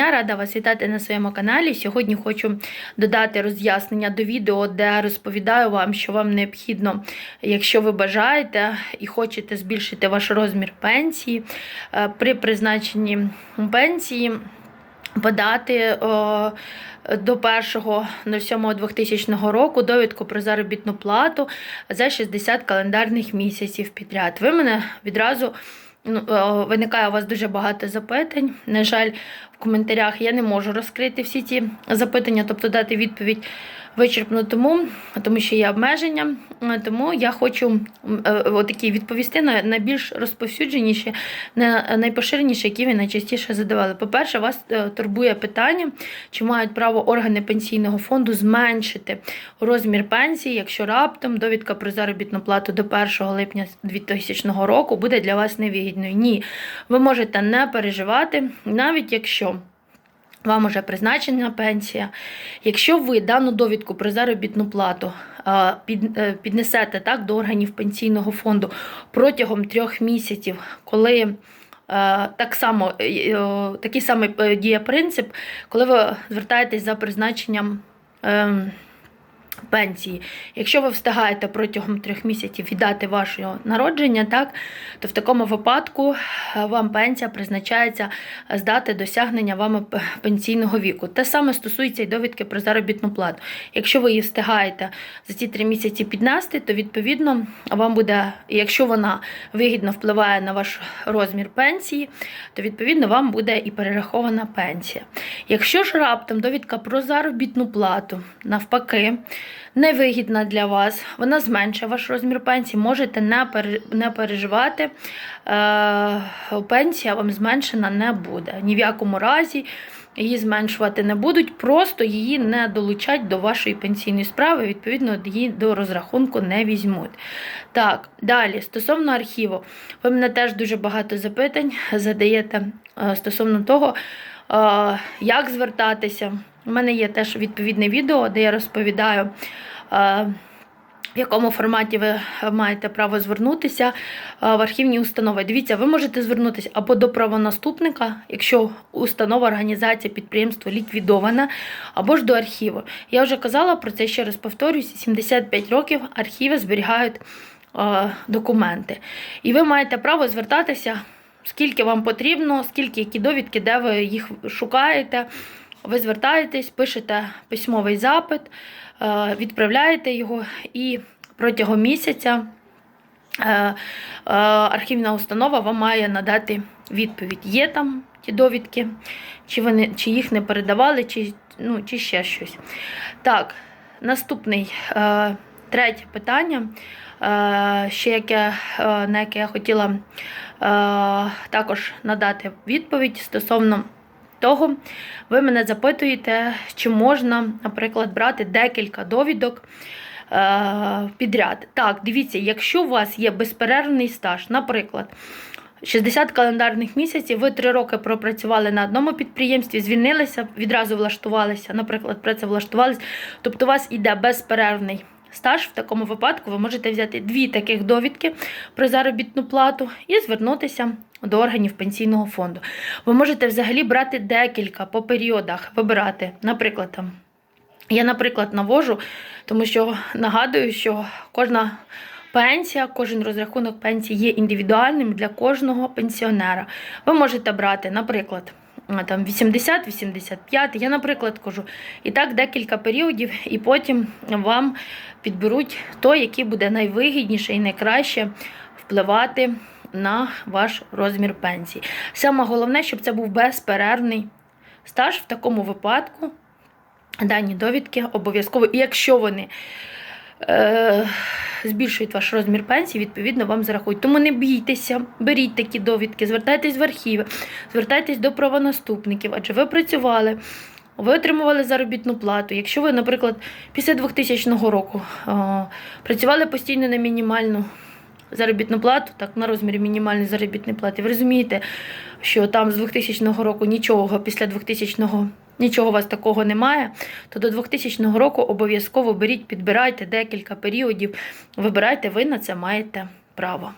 Я рада вас вітати на своєму каналі. Сьогодні хочу додати роз'яснення до відео, де розповідаю вам, що вам необхідно, якщо ви бажаєте і хочете збільшити ваш розмір пенсії е, при призначенні пенсії. Подати о, до 1.07.2000 року довідку про заробітну плату за 60 календарних місяців підряд. Ви мене відразу е, виникає у вас дуже багато запитань. На жаль, в коментарях я не можу розкрити всі ці запитання, тобто дати відповідь вичерпну тому, тому що є обмеження. Е, Тому я хочу е, отакі відповісти на найбільш розповсюдженіші, на найпоширеніші, які ви найчастіше задавали. По-перше, вас е, турбує питання, чи мають право органи пенсійного фонду зменшити розмір пенсії, якщо раптом довідка про заробітну плату до 1 липня 2000 року буде для вас невигідною. Ні, ви можете не переживати, навіть якщо. Вам уже призначена пенсія. Якщо ви дану довідку про заробітну плату е, піднесете так, до органів пенсійного фонду протягом трьох місяців, коли е, так само, е, такий самий діє принцип, коли ви звертаєтесь за призначенням. Пенсії. Якщо ви встигаєте протягом трьох місяців віддати вашого народження, так, то в такому випадку е, вам пенсія призначається з дати досягнення вами пенсійного віку. Те саме стосується і довідки про заробітну плату. Якщо ви її встигаєте за ці три місяці піднести, то відповідно вам буде, якщо вона вигідно впливає на ваш розмір пенсії, то відповідно вам буде і перерахована пенсія. Якщо ж раптом довідка про заробітну плату навпаки невигідна для вас, вона зменшує ваш розмір пенсії, можете не, переживати, е, пенсія вам зменшена не буде. Ні в якому разі її зменшувати не будуть, просто її не долучать до вашої пенсійної справи, відповідно, її до розрахунку не візьмуть. Так, далі, стосовно архіву, ви мене теж дуже багато запитань задаєте е, стосовно того, е, як звертатися. У мене є теж відповідне відео, де я розповідаю, е, в якому форматі ви маєте право звернутися е, в архівні установи. Дивіться, ви можете звернутися або до правонаступника, якщо установа, організація, підприємство ліквідована, або ж до архіву. Я вже казала про це ще раз повторюсь: 75 років архіви зберігають е, документи. І ви маєте право звертатися, скільки вам потрібно, скільки які довідки, де ви їх шукаєте. Ви звертаєтесь, пишете письмовий запит, е, відправляєте його і протягом місяця е, е, архівна установа вам має надати відповідь. Є там ті довідки, чи, вони, чи їх не передавали, чи, ну, чи ще щось. Так, наступний, третє питання, ще яке, на яке я хотіла також надати відповідь стосовно того, ви мене запитуєте, чи можна, наприклад, брати декілька довідок е, підряд. Так, дивіться, якщо у вас є безперервний стаж, наприклад, 60 календарних місяців, ви 3 роки пропрацювали на одному підприємстві, звільнилися, відразу влаштувалися, наприклад, працевлаштувалися, тобто у вас іде безперервний стаж, в такому випадку ви можете взяти дві таких довідки про заробітну плату і звернутися до органів пенсійного фонду. Ви можете взагалі брати декілька по періодах, вибирати, наприклад, там. Я, наприклад, навожу, тому що нагадую, що кожна пенсія, кожен розрахунок пенсії є індивідуальним для кожного пенсіонера. Ви можете брати, наприклад, там 80-85, я, наприклад, кажу, і так декілька періодів, і потім вам підберуть той, який буде найвигідніше і найкраще впливати на ваш розмір пенсії. Саме головне, щоб це був безперервний стаж в такому випадку. Дані довідки обов'язково, і якщо вони збільшують ваш розмір пенсії, відповідно вам зарахують. Тому не бійтеся, беріть такі довідки, звертайтесь в архіви, звертайтесь до правонаступників, адже ви працювали. Ви отримували заробітну плату. Якщо ви, наприклад, після 2000 року е, працювали постійно на мінімальну заробітну плату, так, на розмірі мінімальної заробітної плати, ви розумієте, що там з 2000 року нічого, після 2000 нічого у вас такого немає, то до 2000 року обов'язково беріть, підбирайте декілька періодів, вибирайте, ви на це маєте право.